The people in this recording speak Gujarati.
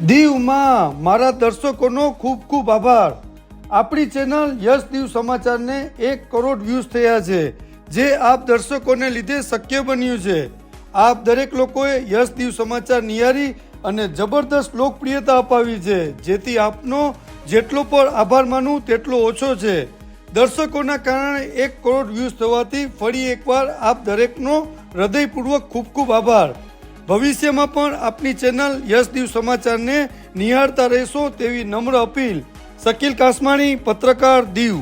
દીવમાં મારા દર્શકોનો ખૂબ ખૂબ આભાર. આપણી ચેનલ યશ દીવ સમાચારને એક કરોડ વ્યૂઝ થયા છે, જે આપ દર્શકોને લીધે શક્ય બન્યું છે. આપ દરેક લોકોએ યશ દીવ સમાચાર નિહારી અને જબરદસ્ત લોકપ્રિયતા અપાવી છે, જેથી આપનો જેટલો પણ આભાર માનું તેટલો ઓછો છે. દર્શકોના કારણે એક કરોડ વ્યૂઝ થવાથી ફરી એકવાર આપ દરેકનો હૃદયપૂર્વક ખૂબ ખૂબ આભાર. ભવિષ્યમાં પણ આપની ચેનલ યશ દીવ સમાચારને નિહાળતા રહેશો તેવી નમ્ર અપીલ. શકીલ કાસમાણી, પત્રકાર દીવ.